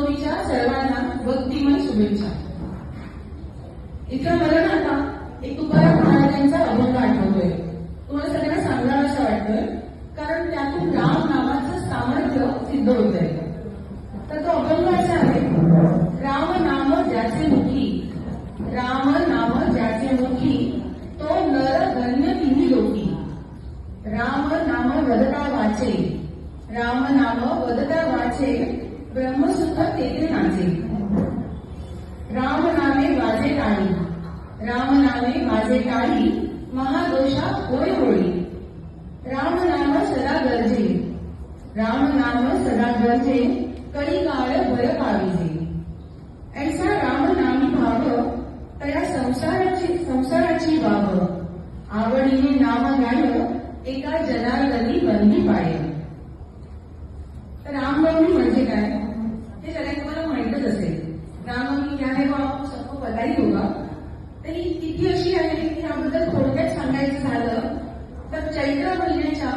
रामनवमीच्या सर्वांना भक्तिमय शुभेच्छा. इथं मला ना आता एक तुकाराम महाराजांचा अभंग आठवतोय. तुम्हाला सगळ्यांना सांगावं असं वाटतंय कारण त्यातून राम नावाचं सामर्थ्य सिद्ध होत आहे तर तो अभंग असा आहे राम नाम ज्याचे मुखी राम नाम ज्याचे मुखी तो नर गण्य तिन्ही लोकी राम नाम वदता वाचे राम नाम वदता वाचे ब्रह्मसुख तेथे नाचे राम नामे वाजे टाळी राम नामे माझे टाळी महादोषा होय होळी. राम नाम सदा गरजे. राम नाम सदा गरजे कळी काळ भय पाविजे. ऐसा राम नामी भाव तया संसाराची संसाराची बाब. आवडीने नाम गाय एका जनार्दनी बंदी पाय. तर रामनवमी म्हणजे काय? हे सगळ्यांना तुम्हाला माहितच असेल. रामनवमी क्या है वो आपको सबको पता ही होगा. तरी ही तिथी अशी आहे की अगोदर थोडक्यात सांगायचं झालं तर चैत्र महिन्याच्या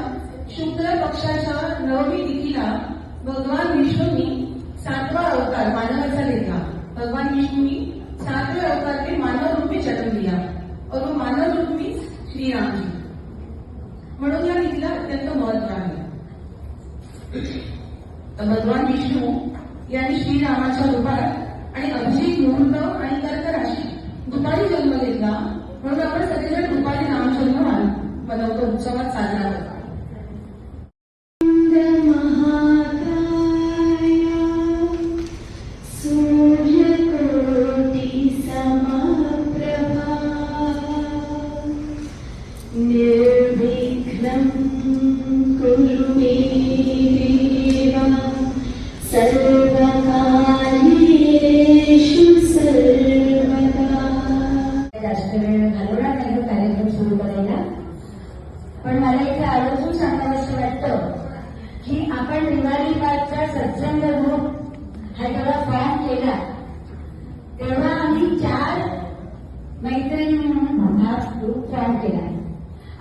शुक्ल पक्षाच्या नवमी तिथीला भगवान विष्णूंनी सातवा अवतार मानवाचा घेतला. भगवान विष्णूंनी सातव्या अवतार ते मानव रूपी जन्म दिला. और मानव रूपी श्रीरामजी. म्हणून या तिथीला अत्यंत महत्त्व आहे. तर भगवान विष्णू यांनी श्रीरामाच्या रूपात आणि अभिषेक मुहूर्त आणि कर्क राशी दुपारी जन्म घेतला म्हणून आपण सगळेजण दुपारी नामजन्म मान- बनवतो उत्सवात साजरा करतो. वेळ घालवणार नाही कार्यक्रम सुरू करायला. पण मला इथे आवर्जून सांगावं वाटतं की आपण दिवाळी पाचचा सत्संग ग्रुप हा जेव्हा फॉर्म केला तेव्हा आम्ही चार मैत्रिणी म्हणून हा ग्रुप फॉर्म केला.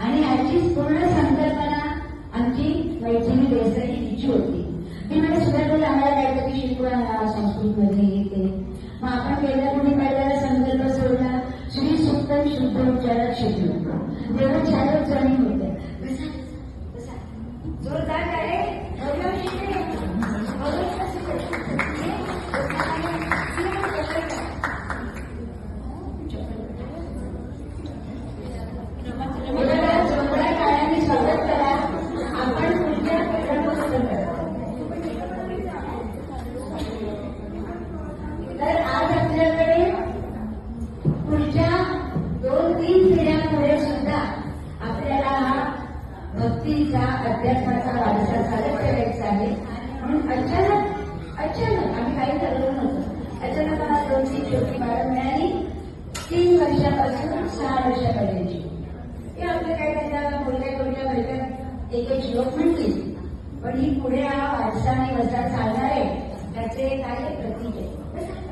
आणि याची पूर्ण संकल्पना आमची मैत्रिणी देसाई हिची होती. ती म्हणजे सुद्धा आम्हाला काहीतरी शिकवा संस्कृतमध्ये. भक्तीचा अध्यात्माचा वारसा सादर करायचा आहे. म्हणून अचानक अचानक आम्ही काही ठरवलं नव्हतं. अचानक मला दोनची छोटी बाळ मिळाली. तीन वर्षापासून सहा वर्षापर्यंतची. हे आपलं काय त्याच्या मुलगा मुलगा वर्गात एक एक श्लोक म्हणतील. पण ही पुढे हा वारसा आणि वसा चालणार आहे त्याचे काय प्रतीक आहे.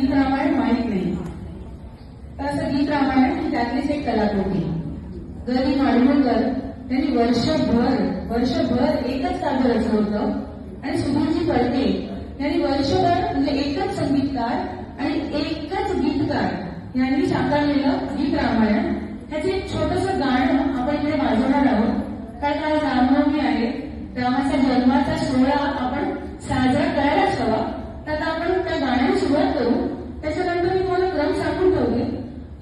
गीत रामायण माहीत नाही. तर गीत रामायण ही त्यातलीच एक कलाकृती गरी माडगुळकर त्यांनी वर्षभर वर्षभर एकच काव्य रचलं होतं आणि सुधीरजी फडके यांनी वर्षभर म्हणजे एकच संगीतकार आणि एकच गीतकार यांनी साकारलेलं गीत रामायण. त्याचे एक छोटस गाणं आपण इकडे वाजवणार आहोत. कारण आज रामनवमी आहे रामाच्या जन्माचा सोहळा आपण साजरा करायलाच हवा. तर आता आपण त्या गाण्याने सुरुवात करू. त्याच्यानंतर मी तुम्हाला क्रम सांगून ठेवले.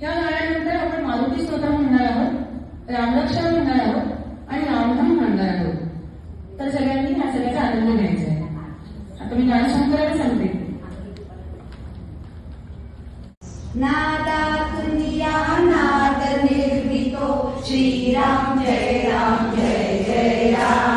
या गाण्यानंतर आपण मारुती स्तोत्र म्हणणार आहोत रामरक्षा म्हणणार आहोत आणि रामधाम म्हणणार आहोत. तर सगळ्यांनी ह्या सगळ्याचा आनंद घ्यायचा आहे. आता मी गाणं शंकराला सांगते. नादातून या नाद निर्मितो श्रीराम जय राम जय जय राम.